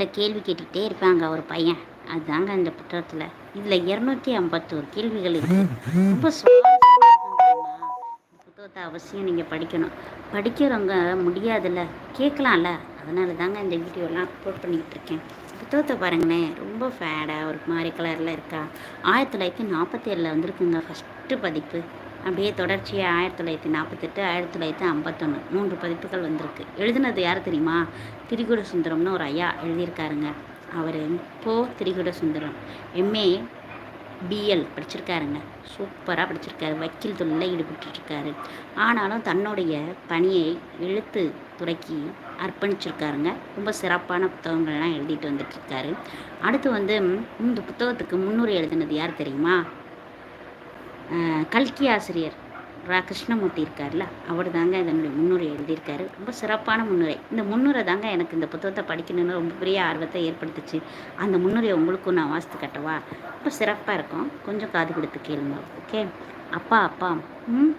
அவர்கிட்ட கேள்வி கேட்டுக்கிட்டே இருப்பாங்க ஒரு பையன். அதுதாங்க இந்த புத்தகத்தில் இதில் இரநூத்தி ஐம்பத்தோரு கேள்விகள் இருக்கு. ரொம்ப புத்தகத்தை அவசியம் நீங்கள் படிக்கணும். படிக்கிறவங்க முடியாதுல்ல. கேட்கலாம்ல. அதனால தாங்க இந்த வீடியோலாம் அப்லோட் பண்ணிக்கிட்டு இருக்கேன். புத்தகத்தை பாருங்களேன். ரொம்ப ஃபேடாக ஒரு மாதிரி கலரில் இருக்கா? ஆயிரத்தி தொள்ளாயிரத்தி நாற்பத்தேழில் வந்திருக்குங்க ஃபஸ்ட்டு பதிப்பு. அப்படியே தொடர்ச்சியாக ஆயிரத்தி தொள்ளாயிரத்தி நாற்பத்தெட்டு ஆயிரத்தி தொள்ளாயிரத்தி ஐம்பத்தொன்று மூன்று பதிப்புகள் வந்திருக்கு. எழுதுனது யார் தெரியுமா? திரிகுட சுந்தரம்னு ஒரு ஐயா எழுதியிருக்காருங்க. அவர் போ திரிகுட சுந்தரம். எம்ஏ பிஎல் படிச்சிருக்காருங்க. சூப்பராக படிச்சிருக்காரு. வக்கீல் தொழிலில் ஈடுபட்டுருக்காரு. ஆனாலும் தன்னுடைய பணியை எழுத்து துறைக்கு அர்ப்பணிச்சிருக்காருங்க. ரொம்ப சிறப்பான புத்தகங்கள்லாம் எழுதிட்டு வந்துட்டுருக்காரு. அடுத்து வந்து இந்த புத்தகத்துக்கு முன்னுரை எழுதினது யார் தெரியுமா? கல்கி ஆசிரியர் ரா கிருஷ்ணமூர்த்தி இருக்கார்ல அவர் தாங்க இதனுடைய முன்னுரை எழுதியிருக்காரு. ரொம்ப சிறப்பான முன்னுரை. இந்த முன்னுரை தாங்க எனக்கு இந்த புத்தகத்தை படிக்கணும்னு ரொம்ப பெரிய ஆர்வத்தை ஏற்படுத்துச்சு. அந்த முன்னுரையை உங்களுக்கும் நான் வாசித்து கட்டவா? ரொம்ப சிறப்பாக இருக்கும். கொஞ்சம் காது கொடுத்து கேளுங்க. ஓகே அப்பா அப்பா. ம்?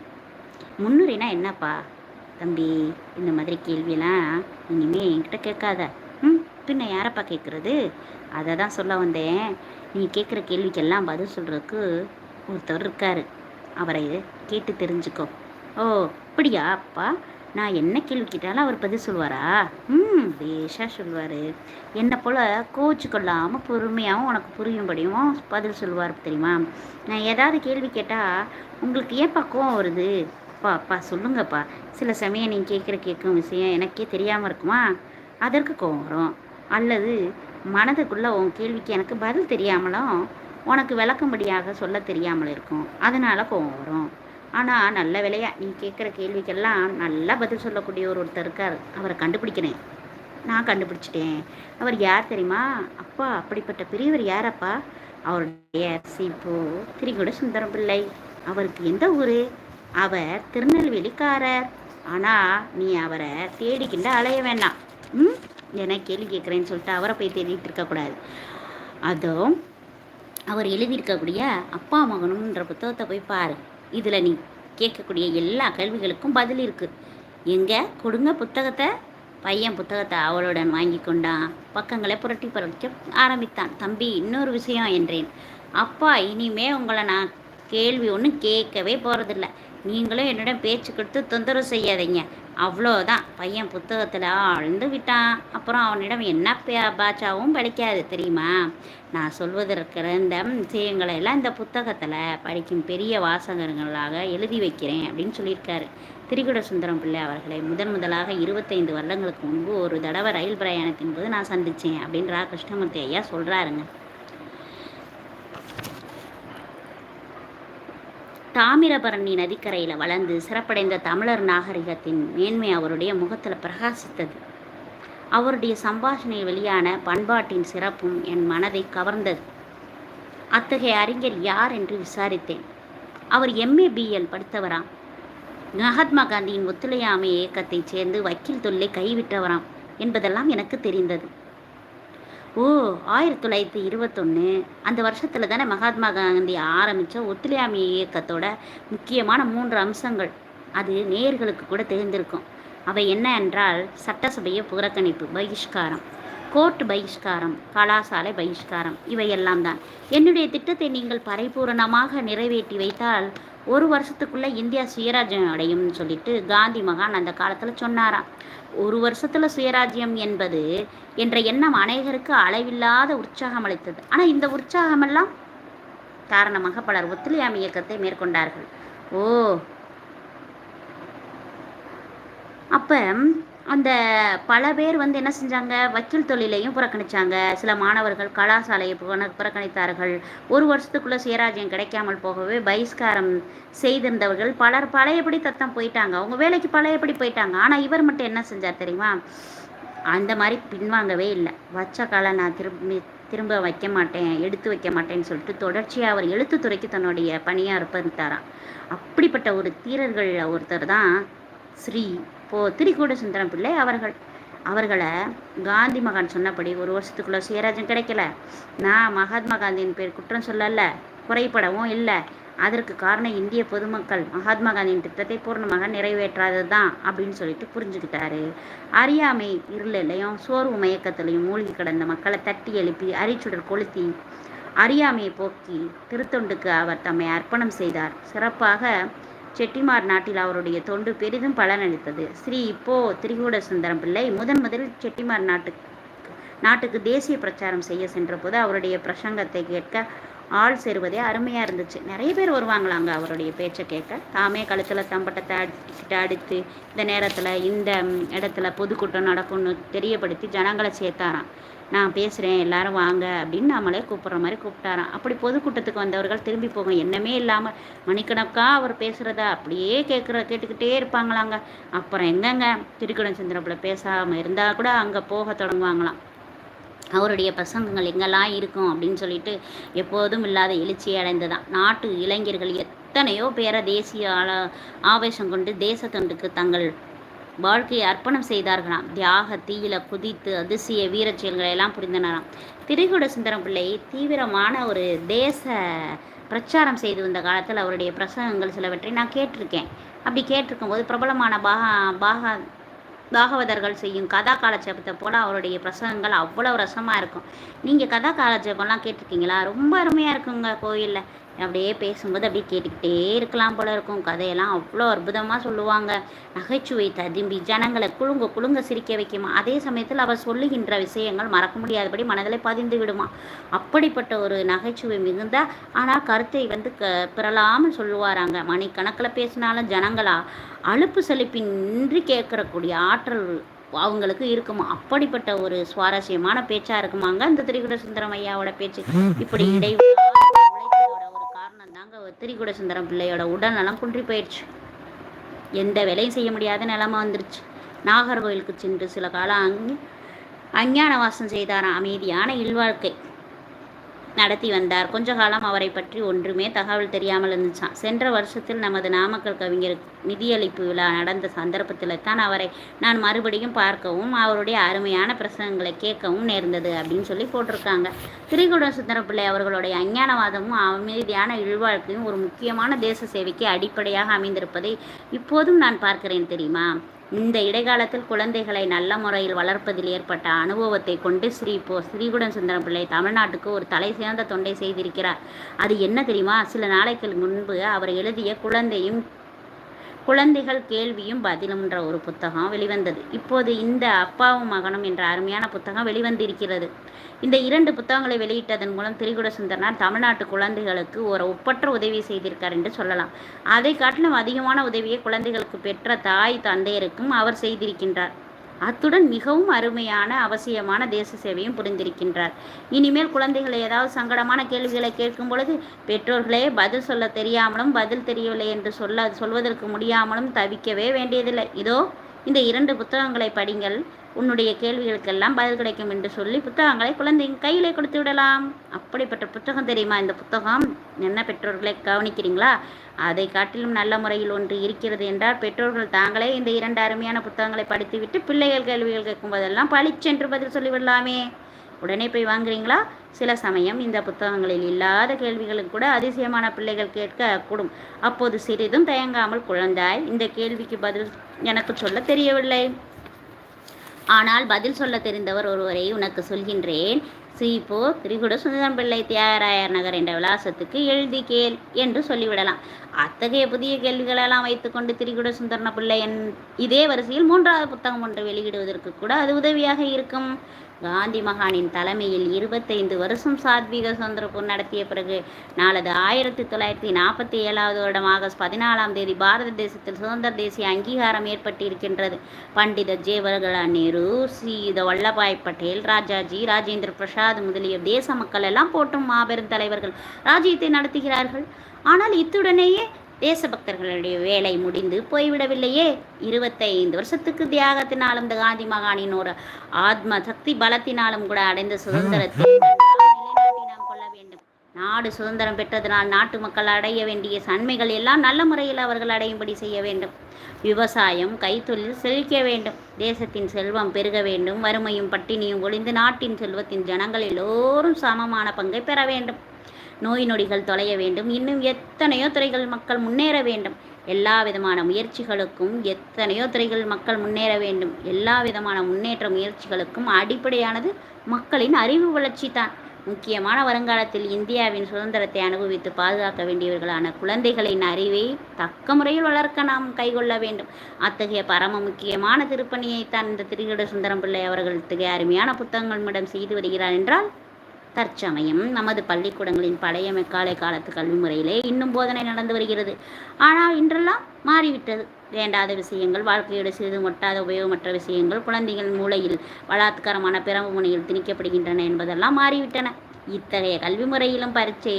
முன்னுரைனா என்னப்பா? தம்பி இந்த மாதிரி கேள்வியெல்லாம் இனிமே என்கிட்ட கேட்காத. ம்? பின்ன யாரப்பா கேட்குறது? அதை தான் சொல்ல வந்தேன். நீ கேட்குற கேள்விக்கெல்லாம் பதில் சொல்கிறதுக்கு ஒருத்தர் இருக்காரு. அவரை கேட்டு தெரிஞ்சுக்கோ. ஓ அப்படியா? அப்பா நான் என்ன கேள்வி கேட்டாலும் அவர் பதில் சொல்லுவாரா? ம் பேஷாக சொல்லுவார். என்னை போல் கோச்சு கொள்ளாமல் பொறுமையாகவும் உனக்கு புரியும்படியும் பதில் சொல்லுவார் தெரியுமா? நான் ஏதாவது கேள்வி கேட்டால் உங்களுக்கு ஏன்ப்பா கோவம் வருது? அப்பா அப்பா சொல்லுங்கப்பா. சில சமயம் நீங்கள் கேட்குற கேட்கும் விஷயம் எனக்கே தெரியாமல் இருக்குமா? அதற்கு கோவம் வரும். அல்லது மனதுக்குள்ளே உன் கேள்விக்கு எனக்கு பதில் தெரியாமலும் உனக்கு விளக்கும்படியாக சொல்ல தெரியாமல் இருக்கும். அதனால கோவம் வரும். ஆனால் நல்ல விலையா நீ கேட்குற கேள்விக்கெல்லாம் நல்லா பதில் சொல்லக்கூடிய ஒரு ஒருத்தர் இருக்கார். அவரை கண்டுபிடிக்கிறேன். நான் கண்டுபிடிச்சிட்டேன். அவர் யார் தெரியுமா? அப்பா அப்படிப்பட்ட பெரியவர் யாரப்பா? அவருடைய சிபோ திரிகுட சுந்தரம் பிள்ளை. அவருக்கு எந்த ஊர்? அவர் திருநெல்வேலிக்காரர். ஆனால் நீ அவரை தேடிக்கிண்டு அலைய வேண்டாம். ம்? என கேள்வி கேட்குறேன்னு சொல்லிட்டு அவரை போய் தேடிட்டு இருக்கக்கூடாது. அதுவும் அவர் எழுதியிருக்கக்கூடிய அப்பா மகனும்ன்ற புத்தகத்தை போய் பாரு. இதில் நீ கேட்கக்கூடிய எல்லா கேள்விகளுக்கும் பதில் இருக்குது எங்கே? கொடுங்க புத்தகத்தை. பையன் புத்தகத்தை அவளுடன் வாங்கி கொண்டான். பக்கங்களை புரட்டி புரட்டி ஆரம்பித்தான். தம்பி இன்னொரு விஷயம் என்றேன். அப்பா இனிமே உங்களை நான் கேள்வி ஒன்றும் கேட்கவே போகிறதில்ல நீங்களும் என்னிடம் பேச்சு கொடுத்து தொந்தரவு செய்யாதீங்க. அவ்வளோதான். பையன் புத்தகத்தில் ஆழ்ந்து விட்டான். அப்புறம் அவனிடம் என்ன பே- பாச்சாவும் படிக்காது தெரியுமா? நான் சொல்வதற்கிற இந்த விஷயங்களை எல்லாம் இந்த புத்தகத்தில் படிக்கும் பெரிய வாசகர்களாக எழுதி வைக்கிறேன் அப்படின்னு சொல்லியிருக்காரு. திரிகுட சுந்தரம் பிள்ளை அவர்களை முதன் முதலாக இருபத்தைந்து வருடங்களுக்கு முன்பு ஒரு தடவை ரயில் பிரயாணத்தின் போது நான் சந்தித்தேன் அப்படின்றா கிருஷ்ணமூர்த்தி ஐயா சொல்கிறாருங்க தாமிரபரணி நதிக்கரையில் வளர்ந்து சிறப்படைந்த தமிழர் நாகரிகத்தின் மேன்மை அவருடைய முகத்தில் பிரகாசித்தது. அவருடைய சம்பாஷணை வெளியான பண்பாட்டின் சிறப்பும் என் மனதை கவர்ந்தது. அத்தகைய அறிஞர் யார் என்று விசாரித்தேன். அவர் எம்ஏ பிஎல் படித்தவராம். மகாத்மா காந்தியின் ஒத்துழையாமை இயக்கத்தைச் சேர்ந்து வக்கீல் தொல்லை கைவிட்டவராம் என்பதெல்லாம் எனக்கு தெரிந்தது. ஓ ஆயிரத்தி தொள்ளாயிரத்தி இருபத்தொன்று அந்த வருஷத்தில் தானே மகாத்மா காந்தி ஆரம்பித்த ஒத்துழையாமை இயக்கத்தோட முக்கியமான மூன்று அம்சங்கள். அது நேர்களுக்கு கூட தெரிந்திருக்கும். அவை என்ன என்றால் சட்டசபையை புறக்கணிப்பு பகிஷ்காரம். கோர்ட் பகிஷ்காரம் கலாசாலை பகிஷ்காரம் இவையெல்லாம் தான். என்னுடைய திட்டத்தை நீங்கள் பரிபூரணமாக நிறைவேற்றி வைத்தால் ஒரு வருஷத்துக்குள்ளே இந்தியா சுயராஜ்யம் அடையும்னு சொல்லிட்டு காந்தி மகான் அந்த காலத்தில் சொன்னாராம். ஒரு வருஷத்தில் சுயராஜ்யம் என்பது என்ற எண்ணம் அநேகருக்கு அளவில்லாத உற்சாகம் அளித்தது. ஆனால் இந்த உற்சாகமெல்லாம் காரணமாக பலர் ஒத்துழையாமை இயக்கத்தை மேற்கொண்டார்கள். ஓ! அப்போ அந்த பல பேர் வந்து என்ன செஞ்சாங்க? வக்கீல் தொழிலையும் புறக்கணிச்சாங்க. சில மாணவர்கள் கலாசாலையை புறக்கணித்தார்கள். ஒரு வருஷத்துக்குள்ளே சுயராஜ்யம் கிடைக்காமல் போகவே பகிஷ்காரம் செய்திருந்தவர்கள் பலர் பழையபடி தத்தம் போயிட்டாங்க. அவங்க வேலைக்கு பழையபடி போயிட்டாங்க. ஆனால் இவர் மட்டும் என்ன செஞ்சார் தெரியுமா? அந்த மாதிரி பின்வாங்கவே இல்லை. வச்ச காலை நான் திரும்பி திரும்ப வைக்க மாட்டேன் எடுத்து வைக்க மாட்டேன்னு சொல்லிட்டு தொடர்ச்சியாக அவர் எழுத்துத்துறைக்கு தன்னுடைய பணியாக அர்ப்பணித்தாராம். அப்படிப்பட்ட ஒரு தீரர்களில் ஒருத்தர் தான் ஸ்ரீ போ திரிகூட சுந்தரம் பிள்ளை அவர்கள். அவர்களை காந்தி மகான் சொன்னபடி ஒரு வருஷத்துக்குள்ள சுயராஜ்யம் கிடைக்கல. நான் மகாத்மா காந்தியின் பேர் குற்றம் சொல்லல குறைபடவும் இல்லை. அதற்கு காரணம் இந்திய பொதுமக்கள். மகாத்மா காந்தியின் திட்டத்தை பூர்ணமாக நிறைவேற்றாதது தான் அப்படின்னு சொல்லிட்டு புரிஞ்சுக்கிட்டாரு. அறியாமை இருளிலையும் சோர்வு மயக்கத்திலையும் மூழ்கி கிடந்த மக்களை தட்டி எழுப்பி அரிச்சுடர் கொளுத்தி அறியாமையை போக்கி திருத்தொண்டுக்கு அவர் தம்மை அர்ப்பணம் செய்தார். சிறப்பாக செட்டிமார் நாட்டில் அவருடைய தொண்டு பெரிதும் பலனளித்தது ஸ்ரீ இப்போ திரிகூட சுந்தரம் பிள்ளை முதன் முதலில் செட்டிமார் நாட்டுக்கு நாட்டுக்கு தேசிய பிரச்சாரம் செய்ய சென்றபோது அவருடைய பிரசங்கத்தை கேட்க ஆள் சேருவதே அருமையாக இருந்துச்சு. நிறைய பேர் வருவாங்களாங்க அவருடைய பேச்சை கேட்க. தாமே கழுத்தில் தம்பட்டத்தை அடிச்சுட்டு அடித்து இந்த நேரத்தில் இந்த இடத்துல பொதுக்கூட்டம் நடக்கும்னு தெரியப்படுத்தி ஜனங்களை சேர்த்தாராம். நான் பேசுகிறேன் எல்லாரும் வாங்க அப்படின்னு நம்மளே கூப்பிட்ற மாதிரி கூப்பிட்டாராம். அப்படி பொதுக்கூட்டத்துக்கு வந்தவர்கள் திரும்பி போகும். எண்ணமே இல்லாமல் மணிக்கணக்காக அவர் பேசுகிறத அப்படியே கேட்குற கேட்டுக்கிட்டே இருப்பாங்களாங்க. அப்புறம் எங்கங்க? திருக்குடம் சந்திரப்பில் பேசாமல் இருந்தால் கூட அங்கே போக தொடங்குவாங்களாம். அவருடைய பிரசங்கங்கள் எங்கெல்லாம் இருக்கும்? அப்படின்னு சொல்லிட்டு எப்போதும் இல்லாத எழுச்சி அடைந்ததான் நாட்டு இளைஞர்கள் எத்தனையோ பேரை தேசிய ஆவேசம் கொண்டு தேசத்தொண்டுக்கு தங்கள் வாழ்க்கையை அர்ப்பணம் செய்தார்களாம். தியாக தீயில குதித்து அதிசய வீரச் செயல்களை எல்லாம் புரிந்தனராம். திரிகுட சுந்தரம் பிள்ளை தீவிரமான ஒரு தேச பிரச்சாரம் செய்து வந்த காலத்தில் அவருடைய பிரசங்கங்கள் சிலவற்றை நான் கேட்டிருக்கேன். அப்படி கேட்டிருக்கும்போது பிரபலமான பாகா பாகா பாகவதர்கள் செய்யும் கதா காலட்சேபத்தை போல் அவருடைய பிரசங்கங்கள் அவ்வளோ ரசமாக இருக்கும். நீங்கள் கதா காலட்சேபம்லாம் கேட்டிருக்கீங்களா? ரொம்ப அருமையாக இருக்குங்க கோயிலில். அப்படியே பேசும்போது அப்படியே கேட்டுக்கிட்டே இருக்கலாம் போல இருக்கும். கதையெல்லாம் அவ்வளோ அற்புதமாக சொல்லுவாங்க. நகைச்சுவை ததும்பி ஜனங்களை குழுங்க குழுங்க சிரிக்க வைக்குமா? அதே சமயத்தில் அவர் சொல்லுகின்ற விஷயங்கள் மறக்க முடியாதபடி மனதில் பதிந்து விடுமா? அப்படிப்பட்ட ஒரு நகைச்சுவை மிகுந்த ஆனால் கருத்தை வந்து க பிறலாமல் சொல்லுவாராங்க. மணிக்கணக்கில் பேசினாலும் ஜனங்களா அலுப்பு செழிப்பின்றி கேட்கறக்கூடிய ஆற்றல் அவங்களுக்கு இருக்குமா? அப்படிப்பட்ட ஒரு சுவாரஸ்யமான பேச்சா இருக்குமாங்க இந்த திரிகுட சுந்தரம் ஐயாவோட பேச்சு. இப்படி இடை திரிகுட சுந்தரம் பிள்ளையோட உடல்நலம் குன்றி போயிடுச்சு. எந்த வேலையும் செய்ய முடியாத நிலமா வந்துருச்சு. நாகர்கோவிலுக்கு சென்று சில காலம் அங் அஞ்ஞான வாசம் செய்தாராம். அமைதியான இல்வாழ்க்கை. நடத்தி வந்தார். கொஞ்ச காலம் அவரை பற்றி ஒன்றுமே தகவல் தெரியாமல் இருந்துச்சான் சென்ற வருஷத்தில் நமது நாமக்கல் கவிஞர் நிதியளிப்பு விழா நடந்த சந்தர்ப்பத்தில் தான் அவரை நான் மறுபடியும் பார்க்கவும் அவருடைய அருமையான பிரசங்களை கேட்கவும் நேர்ந்தது அப்படின்னு சொல்லி போட்டிருக்காங்க. திரிகுட சுந்தரப்பிள்ளை அவர்களுடைய அஞ்ஞானவாதமும் அமைதியான இழ்வாழ்க்கையும் ஒரு முக்கியமான தேச சேவைக்கு அடிப்படையாக அமைந்திருப்பதை இப்போதும் நான் பார்க்கிறேன் தெரியுமா? இந்த இடைக்காலத்தில் குழந்தைகளை நல்ல முறையில் வளர்ப்பதில் ஏற்பட்ட அனுபவத்தை கொண்டு ஸ்ரீ போ ஸ்ரீகுடன் சுந்தரம் பிள்ளை தமிழ்நாட்டுக்கு ஒரு தலை சிறந்த தொண்டை செய்திருக்கிறார். அது என்ன தெரியுமா? சில நாளைக்கு முன்பு அவர் எழுதிய குழந்தையும் குழந்தைகள் கேள்வியும் பதிலும்ன்ற ஒரு புத்தகம் வெளிவந்தது. இப்போது இந்த அப்பாவும் மகனும் என்ற அருமையான புத்தகம் வெளிவந்திருக்கிறது. இந்த இரண்டு புத்தகங்களை வெளியிட்டதன் மூலம் திரிகுட சுந்தரனார் தமிழ்நாட்டு குழந்தைகளுக்கு ஒரு ஒப்பற்ற உதவி செய்திருக்கார் என்று சொல்லலாம். அதை காட்டிலும் அதிகமான உதவியை குழந்தைகளுக்கு பெற்ற தாய் தந்தையருக்கும் அவர் செய்திருக்கின்றார். அத்துடன் மிகவும் அருமையான அவசியமான தேச சேவையும் புரிந்திருக்கின்றார். இனிமேல் குழந்தைகள் ஏதாவது சங்கடமான கேள்விகளை கேட்கும் பொழுது பெற்றோர்களே பதில் சொல்ல தெரியாமலும் பதில் தெரியவில்லை என்று சொல்ல சொல்வதற்கு முடியாமலும் தவிக்கவே வேண்டியதில்லை. இதோ இந்த இரண்டு புத்தகங்களை படிங்கள். உன்னுடைய கேள்விகளுக்கெல்லாம் பதில் கிடைக்கும் என்று சொல்லி புத்தகங்களை குழந்தைங்க கையிலே கொடுத்து விடலாம். அப்படிப்பட்ட புத்தகம் தெரியுமா? இந்த புத்தகம் என்ன பெற்றோர்களை கவனிக்கிறீங்களா? அதை காட்டிலும் நல்ல முறையில் ஒன்று இருக்கிறது என்றால் பெற்றோர்கள் தாங்களே இந்த இரண்டு அருமையான புத்தகங்களை படித்துவிட்டு பிள்ளைகள் கேள்விகள் கேட்கும்போதெல்லாம் பளிச்சென்று பதில் சொல்லிவிடலாமே. உடனே போய் வாங்குறீங்களா? சில சமயம் இந்த புத்தகங்களில் இல்லாத கேள்விகளுக்கு கூட அதிசயமான பிள்ளைகள் கேட்க கூடும். அப்போது சிறிதும் தயங்காமல் குழந்தாய் இந்த கேள்விக்கு பதில் எனக்கு சொல்ல தெரியவில்லை. ஆனால் பதில் சொல்ல தெரிந்தவர் ஒருவரை உனக்கு சொல்கின்றேன். சீப்போ திரிகுட சுந்தரம் பிள்ளை தியாகராயர் நகர் என்ற விலாசத்துக்கு எழுதி கேள் என்று சொல்லிவிடலாம். அத்தகைய புதிய கேள்விகளெல்லாம் வைத்துக்கொண்டு திரிகுட சுந்தரன பிள்ளை என் இதே வரிசையில் மூன்றாவது புத்தகம் ஒன்று வெளியிடுவதற்கு கூட அது உதவியாக இருக்கும். காந்தி மகானின் தலைமையில் இருபத்தைந்து வருஷம் சாத்வீக சுதந்திரப்பூர் நடத்திய பிறகு நாளது ஆயிரத்தி தொள்ளாயிரத்தி நாற்பத்தி ஏழாவது வருடம் ஆகஸ்ட் பதினாலாம் தேதி பாரத தேசத்தில் சுதந்திர தேசிய அங்கீகாரம் ஏற்பட்டிருக்கின்றது. பண்டித ஜேவர்கலால் நேரு சீத வல்லபாய் பட்டேல் ராஜாஜி ராஜேந்திர பிரசாத் முதலிய தேச மக்கள் எல்லாம் போட்டும் மாபெரும் தலைவர்கள் ராஜ்யத்தை நடத்துகிறார்கள். ஆனால் இத்துடனேயே தேசபக்தர்களுடைய வேலை முடிந்து போய்விடவில்லையே. இருபத்தைந்து வருஷத்துக்கு தியாகத்தினாலும் இந்த காந்தி மகானின் ஒரு ஆத்ம சக்தி பலத்தினாலும் கூட அடைந்த சுதந்திரத்தை நாம் கொள்ள வேண்டும். நாடு சுதந்திரம் பெற்றதனால் நாட்டு மக்கள் அடைய வேண்டிய சன்மைகள் எல்லாம் நல்ல முறையில் அவர்கள் அடையும்படி செய்ய வேண்டும். விவசாயம் கைத்தொழில் செழிக்க வேண்டும். தேசத்தின் செல்வம் பெருக வேண்டும். வறுமையும் பட்டினியும் ஒளிந்து நாட்டின் செல்வத்தின் ஜனங்கள் எல்லோரும் சமமான பங்கை பெற வேண்டும். நோய் நொடிகள் தொலைய வேண்டும். இன்னும் எத்தனையோ துறைகள் மக்கள் முன்னேற வேண்டும். எல்லா விதமான முயற்சிகளுக்கும் எத்தனையோ துறைகள் மக்கள் முன்னேற வேண்டும். எல்லா விதமான முன்னேற்ற முயற்சிகளுக்கும் அடிப்படையானது மக்களின் அறிவு வளர்ச்சி தான். முக்கியமான வருங்காலத்தில் இந்தியாவின் சுதந்திரத்தை அனுபவித்து பாதுகாக்க வேண்டியவர்களான குழந்தைகளின் அறிவை தக்க முறையில் வளர்க்க நாம் கைகொள்ள வேண்டும். அத்தகைய பரம முக்கியமான திருப்பணியை தான் இந்த திருகட சுந்தரம் பிள்ளை அவர்கள் இத்தகைய அருமையான புத்தகங்களிடம் செய்து வருகிறார் என்றால் தற்சமயம் நமது பள்ளிக்கூடங்களின் பழைய மெக்காலை காலத்து கல்வி முறையிலே இன்னும் போதனை நடந்து வருகிறது. ஆனால் இன்றெல்லாம் மாறிவிட்டது. வேண்டாத விஷயங்கள் வாழ்க்கையோடு சிறிது ஒட்டாத உபயோகமற்ற விஷயங்கள் குழந்தைகள் மூளையில் பலாத்காரமான பிறம்பு முனையில் திணிக்கப்படுகின்றன என்பதெல்லாம் மாறிவிட்டன. இத்தகைய கல்வி முறையிலும் பரீட்சை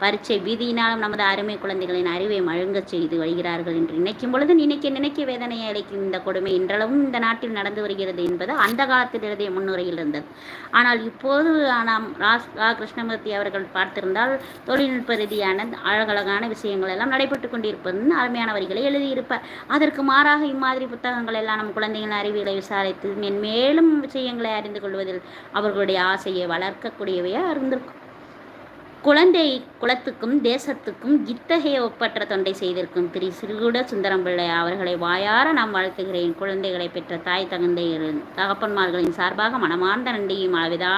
பரீட்சை வீதியினாலும் நமது அருமை குழந்தைகளின் அறிவை மழுங்கச் செய்து வருகிறார்கள் என்று நினைக்கும் பொழுது நினைக்க நினைக்க வேதனையை அளிக்கும் இந்த கொடுமை இன்றளவும் இந்த நாட்டில் நடந்து வருகிறது என்பது அந்த காலத்தில் எழுதிய முன்னுரையில் இருந்தது. ஆனால் இப்போது நாம் ராஸ் ரா கிருஷ்ணமூர்த்தி அவர்கள் பார்த்திருந்தால் தொழில்நுட்ப ரீதியான அழகழகான விஷயங்கள் எல்லாம் நடைபெற்று கொண்டிருப்பதுன்னு அருமையான வரிகளை எழுதியிருப்பார். அதற்கு மாறாக இம்மாதிரி புத்தகங்கள் எல்லாம் நம் குழந்தைகளின் அறிவியலை விசாரித்து மென்மேலும் விஷயங்களை அறிந்து கொள்வதில் அவர்களுடைய ஆசையை வளர்க்கக்கூடியவையாக இருந்திருக்கும் குழந்தை குலத்துக்கும் தேசத்துக்கும் இத்தகைய ஒப்பற்ற தொண்டை செய்திருக்கும் திரு சிறுகுட சுந்தரம்பிள்ளை அவர்களை வாயார நாம் வாழ்த்துகிறேன். குழந்தைகளை பெற்ற தாய் தகுந்த தகப்பன்மார்களின் சார்பாக மனமார்ந்த நன்றியும் அளவிதா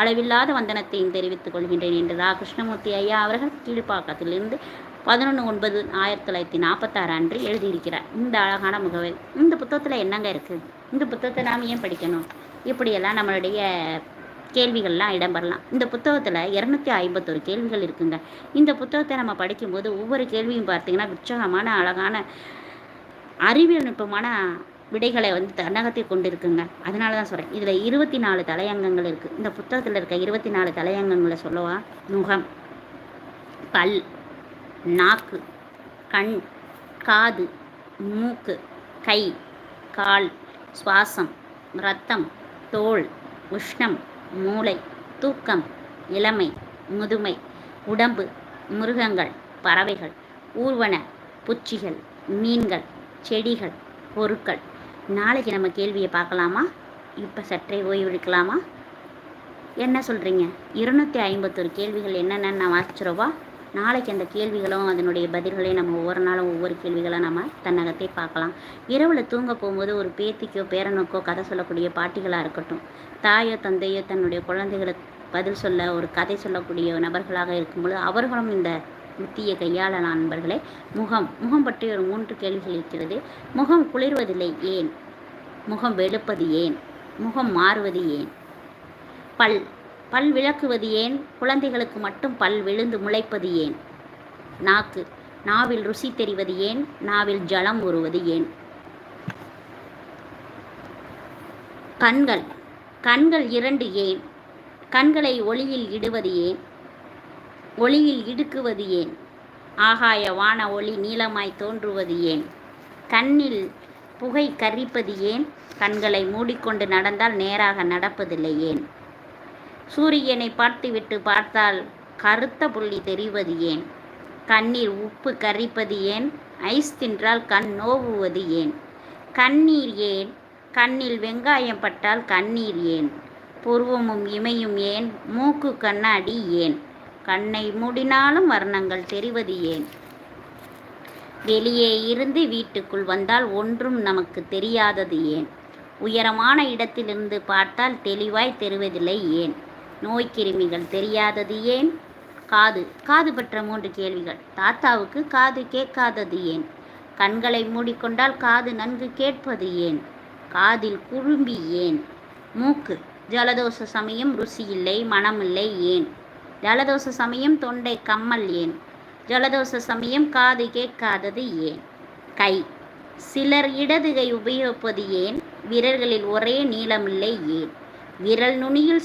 அளவில்லாத வந்தனத்தையும் தெரிவித்துக் கொள்கின்றேன் என்று ரா கிருஷ்ணமூர்த்தி ஐயா அவர்கள் கீழ்ப்பாக்கத்திலிருந்து பதினொன்று ஒன்பது ஆயிரத்தி தொள்ளாயிரத்தி நாற்பத்தாறு அன்று எழுதியிருக்கிறார். இந்த அழகான முகவரி இந்த புத்தகத்தில் என்னங்க இருக்குது இந்த புத்தகத்தை நாம் ஏன் படிக்கணும்? இப்படியெல்லாம் நம்மளுடைய கேள்விகள்லாம் இடம்பெறலாம். இந்த புத்தகத்தில் இரநூத்தி ஐம்பத்தொரு கேள்விகள் இருக்குங்க. இந்த புத்தகத்தை நம்ம படிக்கும்போது ஒவ்வொரு கேள்வியும் பார்த்தீங்கன்னா உற்சாகமான அழகான அறிவியல் நுட்பமான விடைகளை வந்து தன்னகத்தை கொண்டு இருக்குங்க அதனால தான் சொல்கிறேன் இதில் இருபத்தி நாலு தலையங்கங்கள் இருக்குது இந்த புத்தகத்தில் இருக்க இருபத்தி நாலு தலையங்கங்களை சொல்லவா? முகம் பல் நாக்கு கண் காது மூக்கு கை கால் சுவாசம் ரத்தம் தோல் உஷ்ணம் மூளை தூக்கம் இளமை முதுமை உடம்பு மிருகங்கள் பறவைகள் ஊர்வன பூச்சிகள் மீன்கள் செடிகள் பொருட்கள். நாளைக்கு நம்ம கேள்வியை பார்க்கலாமா? இப்போ சற்றே ஓய்வெடுக்கலாமா? என்ன சொல்கிறீங்க இருநூற்றி ஐம்பத்தொரு கேள்விகள் என்னென்னு நான் வாசிச்சிருவா நாளைக்கு அந்த கேள்விகளும் அதனுடைய பதில்களையும் நம்ம ஒவ்வொரு நாளும் ஒவ்வொரு கேள்விகளாக நம்ம தன்னகத்தை பார்க்கலாம். இரவில் தூங்க போகும்போது ஒரு பேத்திக்கோ பேரனுக்கோ கதை சொல்லக்கூடிய பாட்டிகளாக இருக்கட்டும். தாயோ தந்தையோ தன்னுடைய குழந்தைகளுக்கு பதில் சொல்ல ஒரு கதை சொல்லக்கூடிய நபர்களாக இருக்கும்பொழுது அவர்களும் இந்த யுத்தியை கையாளலாம் நண்பர்களே. முகம் முகம் பற்றி ஒரு மூன்று கேள்விகள் இருக்கிறது. முகம் குளிர்வதில்லை ஏன்? முகம் வெளுப்பது ஏன்? முகம் மாறுவது ஏன்? பல் பல் விளக்குவது ஏன்? குழந்தைகளுக்கு மட்டும் பல் விழுந்து முளைப்பது ஏன்? நாக்கு. நாவில் ருசி தெரிவது ஏன்? நாவில் ஜலம் உருவது ஏன்? கண்கள். கண்கள் இரண்டு ஏன்? கண்களை ஒளியில் இடுவது ஏன்? ஒளியில் இடுக்குவது ஏன்? ஆகாய வான ஒளி நீளமாய் தோன்றுவது ஏன்? கண்ணில் புகை கரிப்பது ஏன்? கண்களை மூடிக்கொண்டு நடந்தால் நேராக நடப்பதில்லை ஏன்? சூரியனை பார்த்துவிட்டு பார்த்தால் கருத்த புள்ளி தெரிவது ஏன்? கண்ணீர் உப்பு கரிப்பது ஏன்? ஐஸ் தின்றால் கண் நோவுவது ஏன்? கண்ணீர் ஏன்? கண்ணில் வெங்காயம் பட்டால் கண்ணீர் ஏன்? புருவமும் இமையும் ஏன்? மூக்கு கண்ணாடி ஏன்? கண்ணை மூடினாலும் வர்ணங்கள் தெரிவது ஏன்? வெளியே இருந்து வீட்டுக்குள் வந்தால் ஒன்றும் நமக்கு தெரியாதது ஏன்? உயரமான இடத்திலிருந்து பார்த்தால் தெளிவாய் தெரிவதில்லை ஏன்? நோய் கிருமிகள் தெரியாதது ஏன்? காது. காது பற்ற மூன்று கேள்விகள். தாத்தாவுக்கு காது கேட்காதது ஏன்? கண்களை மூடிக்கொண்டால் காது நன்கு கேட்பது ஏன்? காதில் குழும்பி ஏன்? மூக்கு. ஜலதோஷ சமயம் ருசி இல்லை மனமில்லை ஏன்? ஜலதோஷ சமயம் தொண்டை கம்மல் ஏன்? ஜலதோஷ சமயம் காது கேட்காதது ஏன்? கை. சிலர் இடதுகை உபயோகிப்பது ஏன்? விரல்களில் ஒரே நீளமில்லை ஏன்? விரல் நுனியில்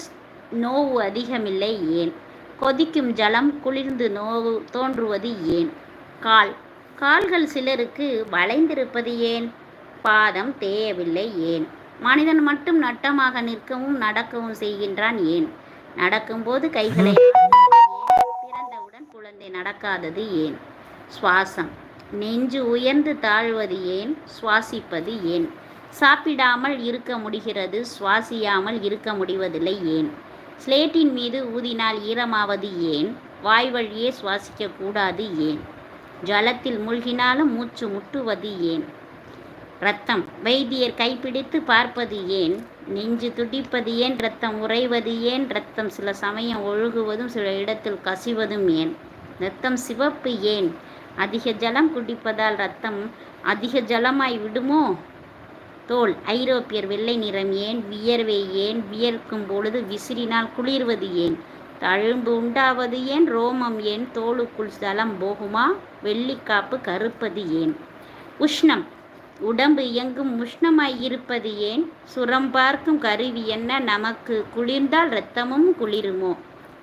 நோவு அதிகமில்லை ஏன்? கொதிக்கும் ஜலம் குளிர்ந்து நோவு தோன்றுவது ஏன்? கால். கால்கள் சிலருக்கு வளைந்திருப்பது ஏன்? பாதம் தேயவில்லை ஏன்? மனிதன் மட்டும் நட்டமாக நிற்கவும் நடக்கவும் செய்கின்றான் ஏன்? நடக்கும்போது கைகளை பிறந்தவுடன் குழந்தை நடக்காதது ஏன்? சுவாசம். நெஞ்சு உயர்ந்து தாழ்வது ஏன்? சுவாசிப்பது ஏன்? சாப்பிடாமல் இருக்க முடிகிறது சுவாசியாமல் இருக்க முடிவதில்லை ஏன்? ஸ்லேட்டின் மீது ஊதினால் ஈரமாவது ஏன்? வாய் வழியே சுவாசிக்க கூடாது ஏன்? ஜலத்தில் மூழ்கினாலும் மூச்சு முட்டுவது ஏன்? ரத்தம் வைத்தியர் கைப்பிடித்து பார்ப்பது ஏன்? நெஞ்சு துடிப்பது ஏன்? ரத்தம் உறைவது ஏன்? ரத்தம் சில சமயம் ஒழுகுவதும் சில இடத்தில் கசிவதும் ஏன்? ரத்தம் சிவப்பு ஏன்? அதிக ஜலம் குடிப்பதால் ரத்தம் அதிக ஜலமாய் விடுமோ? தோல். ஐரோப்பியர் வெள்ளை நிறம் ஏன்? வியர்வை ஏன்? வியர்க்கும் பொழுது விசிறினால் குளிர்வது ஏன்? தழும்பு உண்டாவது ஏன்? ரோமம் ஏன்? தோலுக்குள் ஸ்தலம் போகுமா? வெள்ளிக்காப்பு கருப்பது ஏன்? உஷ்ணம். உடம்பு எங்கும் உஷ்ணமாய் இருப்பது ஏன்? சுரம் பார்க்கும் கருவி என்ன? நமக்கு குளிர்ந்தால் இரத்தமும் குளிருமோ?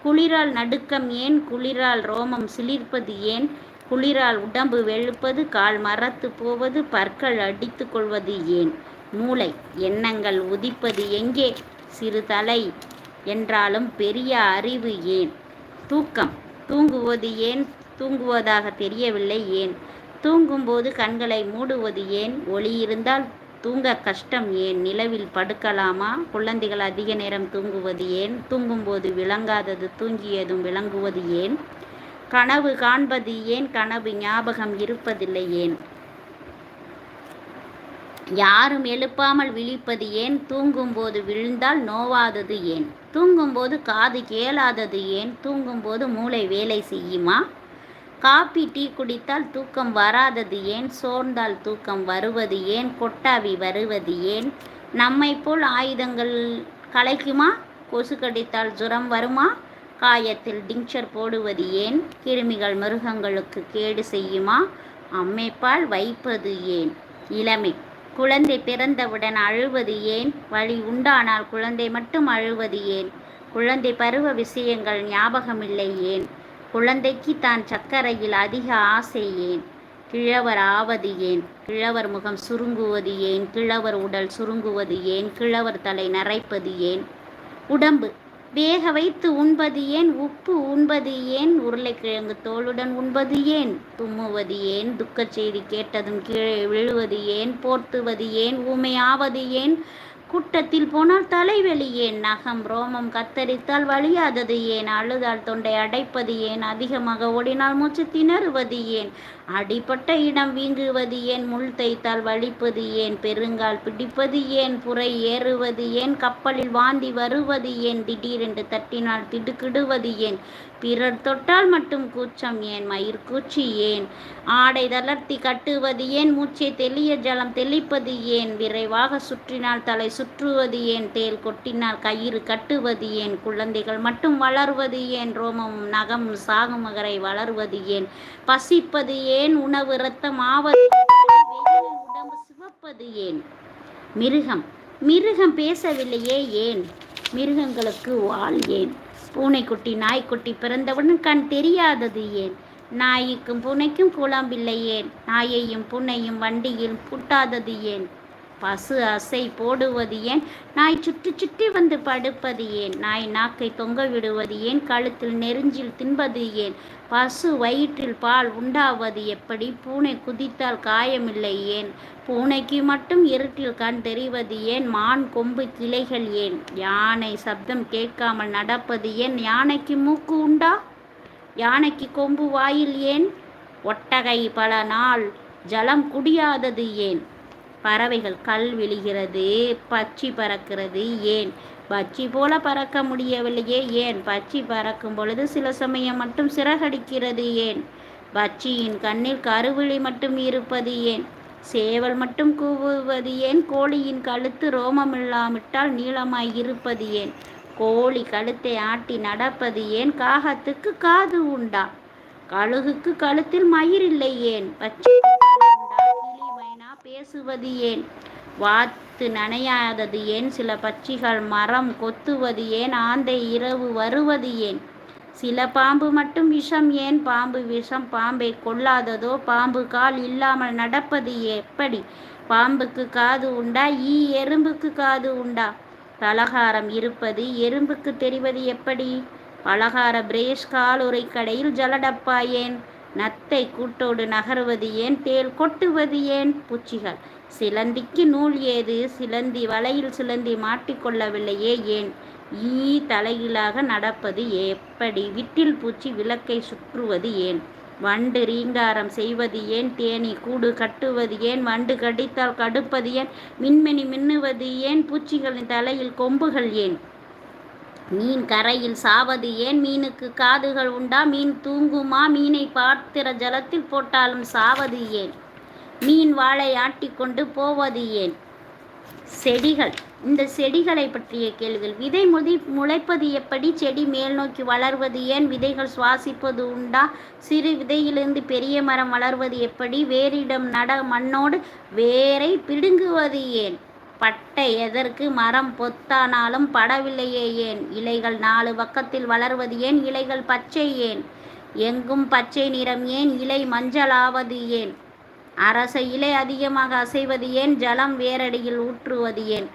குளிரால் நடுக்கம் ஏன்? குளிரால் ரோமம் சிலிர்ப்பது ஏன்? குளிரால் உடம்பு வெளுப்பது கால் மரத்து போவது பற்கள் அடித்து கொள்வது ஏன்? மூளை. எண்ணங்கள் உதிப்பது எங்கே? சிறு தலை. என்றாலும் பெரிய அறிவு ஏன்? தூக்கம். தூங்குவது ஏன்? தூங்குவதாக தெரியவில்லை ஏன்? தூங்கும்போது கண்களை மூடுவது ஏன்? ஒளி இருந்தால் தூங்க கஷ்டம் ஏன்? நிலவில் படுக்கலாமா? குழந்தைகள் அதிக நேரம் தூங்குவது ஏன்? தூங்கும்போது விளங்காதது தூங்கியதும் விளங்குவது ஏன்? கனவு காண்பது ஏன்? கனவு ஞாபகம் இருப்பதில்லை ஏன்? யாரும் எழுப்பாமல் விழிப்பது ஏன்? தூங்கும்போது விழுந்தால் நோவாதது ஏன்? தூங்கும்போது காது கேளாதது ஏன்? தூங்கும்போது மூளை வேலை செய்யுமா? காப்பி டீ குடித்தால் தூக்கம் வராதது ஏன்? சோர்ந்தால் தூக்கம் வருவது ஏன்? கொட்டாவி வருவது ஏன்? நம்மை போல் ஆயுதங்கள் கலைக்குமா கொசு கடித்தால் ஜுரம் வருமா? காயத்தில் டிங்சர் போடுவது ஏன்? கிருமிகள் மிருகங்களுக்கு கேடு செய்யுமா? அம்மைப்பால் வைப்பது ஏன்? இளமை. குழந்தை பிறந்தவுடன் அழுவது ஏன்? வழி உண்டானால் குழந்தை மட்டும் அழுவது ஏன்? குழந்தை பருவ விஷயங்கள் ஞாபகமில்லை ஏன்? குழந்தைக்கு தான் சர்க்கரையில் அதிக ஆசை ஏன்? கிழவர் ஆவது ஏன்? கிழவர் முகம் சுருங்குவது ஏன்? கிழவர் உடல் சுருங்குவது ஏன்? கிழவர் தலை நரைப்பது ஏன்? உடம்பு வேக வைத்து உண்பது ஏன்? உப்பு உண்பது ஏன்? உருளைக்கிழங்கு தோளுடன் உண்பது ஏன்? தும்முவது ஏன்? துக்கச் செய்தி கேட்டதும் கீழே விழுவது ஏன்? போர்த்துவது ஏன்? ஊமையாவது ஏன்? கூட்டத்தில் போனால் தலைவலி ஏன்? நகம் ரோமம் கத்தரித்தால் வழியாதது ஏன்? அழுதால் தொண்டை அடைப்பது ஏன்? அதிகமாக ஓடினால் மூச்சு திணறுவது ஏன்? அடிப்பட்ட இடம் வீங்குவது ஏன்? முள் தைத்தால் வலிப்பது ஏன்? பெருங்கால் பிடிப்பது ஏன்? புரை ஏறுவது ஏன்? கப்பலில் வாந்தி வருவது ஏன்? திடீரென்று தட்டினால் திடுக்கிடுவது ஏன்? பிறர் தொட்டால் மட்டும் கூச்சம் ஏன்? மயிர் கூச்சி ஏன்? ஆடை தளர்த்தி கட்டுவது ஏன்? மூச்சை தெளிய ஜலம் தெளிப்பது ஏன்? விரைவாக சுற்றினால் தலை சுற்றுவது ஏன்? தேல் கொட்டினால் கயிறு கட்டுவது ஏன்? குழந்தைகள் மட்டும் வளர்வது ஏன்? ரோமமும் நகமும் சாகுமகரை வளர்வது ஏன்? பசிப்பது ஏன்? உணவு ரத்தம் ஆவது உடம்பு சிவப்பது ஏன்? மிருகம். மிருகம் பேசவில்லையே ஏன்? மிருகங்களுக்கு வால் ஏன்? பூனைக்குட்டி நாய்க்குட்டி பிறந்தவுடன் கண் தெரியாதது ஏன்? நாய்க்கும் பூனைக்கும் குழம்பில்லை ஏன்? நாயையும் பூனையும் வண்டியில் பூட்டாதது ஏன்? பசு அசை போடுவது ஏன்? நாய் சுற்றி சுற்றி வந்து படுப்பது ஏன்? நாய் நாக்கை தொங்க விடுவது ஏன்? கழுத்தில் நெருஞ்சில் தின்பது ஏன்? பசு வயிற்றில் பால் உண்டாவது எப்படி? பூனை குதித்தால் காயமில்லை ஏன்? பூனைக்கு மட்டும் இருட்டில் கண் தெரிவது ஏன்? மான் கொம்பு கிளைகள் ஏன்? யானை சப்தம் கேட்காமல் நடப்பது ஏன்? யானைக்கு மூக்கு உண்டா? யானைக்கு கொம்பு வாயில் ஏன்? ஒட்டகை பல நாள் ஜலம் குடியாதது ஏன்? பறவைகள் கல் விழுகிறது பச்சி பறக்கிறது. ஏன்? பச்சி போல பறக்க முடியவில்லையே. ஏன்? பச்சி பறக்கும் பொழுது சில சமயம் மட்டும் சிறகடிக்கிறது. ஏன்? பச்சியின் கண்ணில் கருவிழி மட்டும் இருப்பது ஏன்? சேவல் மட்டும் கூவுவது ஏன்? கோழியின் கழுத்து ரோமமில்லாவிட்டால் நீளமாய் இருப்பது ஏன்? கோழி கழுத்தை ஆட்டி நடப்பது ஏன்? காகத்துக்கு காது உண்டா? கழுகுக்கு கழுத்தில் மயிர் இல்லை ஏன்? பச்சை பேசுவது ஏன்? வாத்து நனையாதது ஏன்? சில பட்சிகள் மரம் கொத்துவது ஏன்? ஆந்தை இரவு வருவது ஏன்? சில பாம்பு மட்டும் விஷம் ஏன்? பாம்பு விஷம் பாம்பை கொல்லாததோ? பாம்பு கால் இல்லாமல் நடப்பது எப்படி? பாம்புக்கு காது உண்டா? ஈ எறும்புக்கு காது உண்டா? பலகாரம் இருப்பது எறும்புக்கு தெரிவது எப்படி? பலகார பிரேஷ் காலுரை கடையில் ஜலடப்பா ஏன்? நத்தை கூட்டோடு நகருவது ஏன்? தேல் கொட்டுவது ஏன்? பூச்சிகள். சிலந்திக்கு நூல் ஏது? சிலந்தி வலையில் சிலந்தி மாட்டிக்கொள்ளவில்லையே ஏன்? ஈ தலையிலாக நடப்பது எப்படி? விட்டில் பூச்சி விளக்கை சுற்றுவது ஏன்? வண்டு ரீங்காரம் செய்வது ஏன்? தேனி கூடு கட்டுவது ஏன்? வண்டு கடித்தால் கடுப்பது ஏன்? மின்மினி மின்னுவது ஏன்? பூச்சிகளின் தலையில் கொம்புகள் ஏன்? மீன் கரையில் சாவது ஏன்? மீனுக்கு காதுகள் உண்டா? மீன் தூங்குமா? மீனை பாத்திர ஜலத்தில் போட்டாலும் சாவது ஏன்? மீன் வாழை ஆட்டிக்கொண்டு போவது ஏன்? செடிகள். இந்த செடிகளை பற்றிய கேள்விகள். விதை முதி முளைப்பது எப்படி? செடி மேல் நோக்கி வளர்வது ஏன்? விதைகள் சுவாசிப்பது உண்டா? சிறு விதையிலிருந்து பெரிய மரம் வளர்வது எப்படி? வேரிடம் நட மண்ணோடு வேரை பிடுங்குவது ஏன்? பட்டை எதற்கு மரம் பொத்தானாலும் படவில்லையே ஏன்? இலைகள் நாலு பக்கத்தில் வளர்வது ஏன்? இலைகள் பச்சை ஏன்? எங்கும் பச்சை நிறம் ஏன்? இலை மஞ்சளாவது ஏன்? அரச இலை அதிகமாக அசைவது ஏன்? ஜலம் வேரடியில் ஊற்றுவது ஏன்?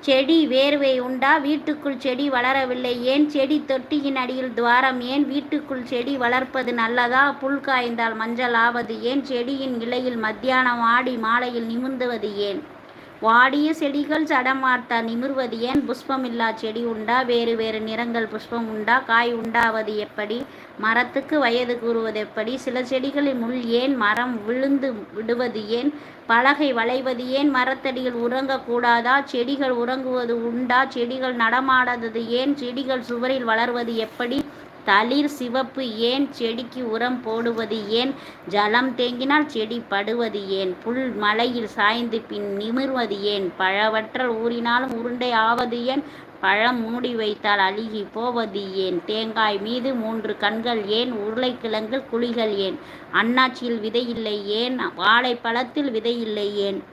செடி வேர்வை உண்டா? வீட்டுக்குள் செடி வளரவில்லை ஏன்? செடி தொட்டியின் அடியில் துவாரம் ஏன்? வீட்டுக்குள் செடி வளர்ப்பது நல்லதா? புல் காய்ந்தால் மஞ்சள் ஆவது ஏன்? செடியின் இலையில் மத்தியானம் ஆடி மாலையில் நிமிந்துவது ஏன்? வாடிய செடிகள் சடமார்த்தா நிமிர்வது ஏன் புஷ்பமில்லா செடி உண்டா? வேறு வேறு நிறங்கள் புஷ்பம் உண்டா? காய் உண்டாவது எப்படி? மரத்துக்கு வயது கூறுவது எப்படி? சில செடிகளின் முள் ஏன் மரம் விழுந்து விடுவது ஏன்? பலகை வளைவது ஏன்? மரத்தடியில் உறங்கக்கூடாதா? செடிகள் உறங்குவது உண்டா? செடிகள் நடமாடாதது ஏன்? செடிகள் சுவரில் வளர்வது எப்படி? தளிர் சிவப்பு ஏன் செடிக்கு உரம் போடுவது ஏன்? ஜலம் தேங்கினால் செடி படுவது ஏன்? புல் மலையில் சாய்ந்து பின் நிமிர்வது ஏன்? பழவற்றல் ஊறினாலும் உருண்டை ஆவது ஏன்? பழம் மூடி வைத்தால் அழுகி போவது ஏன்? தேங்காய் மீது மூன்று கண்கள் ஏன்? உருளைக்கிழங்கு குழிகள் ஏன்? அண்ணாச்சியில் விதையில்லை ஏன்? வாழைப்பழத்தில் விதையில்லை ஏன்?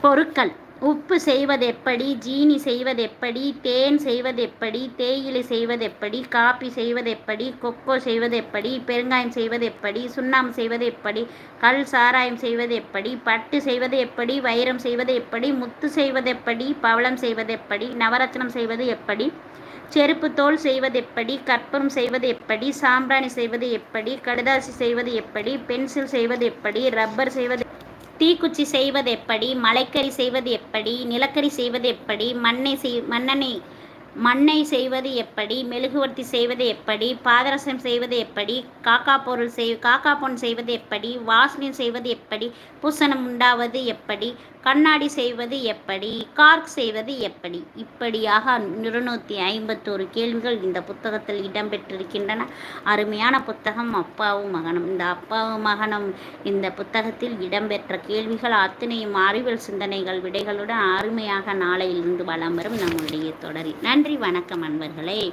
பொருட்கள். உப்பு செய்வதெப்படி ஜீனி செய்வதெப்படி தேன் செய்வதெப்படி தேயிலை செய்வதெப்படி காப்பி செய்வதெப்படி கொக்கோ செய்வதெப்படி பெருங்காயம் செய்வதெப்படி சுண்ணாம்பு செய்வது எப்படி கல் சாராயம் செய்வது எப்படி பட்டு செய்வது எப்படி வைரம் செய்வது எப்படி முத்து செய்வதெப்படி பவளம் செய்வதெப்படி நவரத்னம் செய்வது எப்படி செருப்பு தோல் செய்வதெப்படி கற்பூரம் செய்வது எப்படி சாம்பிராணி செய்வது எப்படி கடுதாசி செய்வது எப்படி பென்சில் செய்வது எப்படி ரப்பர் செய்வது தீக்குச்சி செய்வது எப்படி மலைக்கறி செய்வது எப்படி நிலக்கரி செய்வது எப்படி மண்ணை செய் மண்ணெண்ணெய் மண்ணை செய்வது எப்படி மெழுகுவர்த்தி செய்வது எப்படி பாதரசம் செய்வது எப்படி காக்கா பொருள் செய் காக்கா பொன் செய்வது எப்படி வாசலின் செய்வது எப்படி பூசணம் உண்டாவது எப்படி கண்ணாடி செய்வது எப்படி கார்க் செய்வது எப்படி. இப்படியாக இருநூற்றி ஐம்பத்தோரு கேள்விகள் இந்த புத்தகத்தில் இடம்பெற்றிருக்கின்றன. அருமையான புத்தகம் அப்பாவும் மகனும். இந்த அப்பாவும் மகனும் இந்த புத்தகத்தில் இடம்பெற்ற கேள்விகள் அத்தனையும் அறிவியல் சிந்தனைகள் விடைகளுடன் அருமையாக நாளையிலிருந்து வளம் வரும் நம்முடைய தொடரில். நன்றி. நன்றி வணக்கம் அன்பர்களே.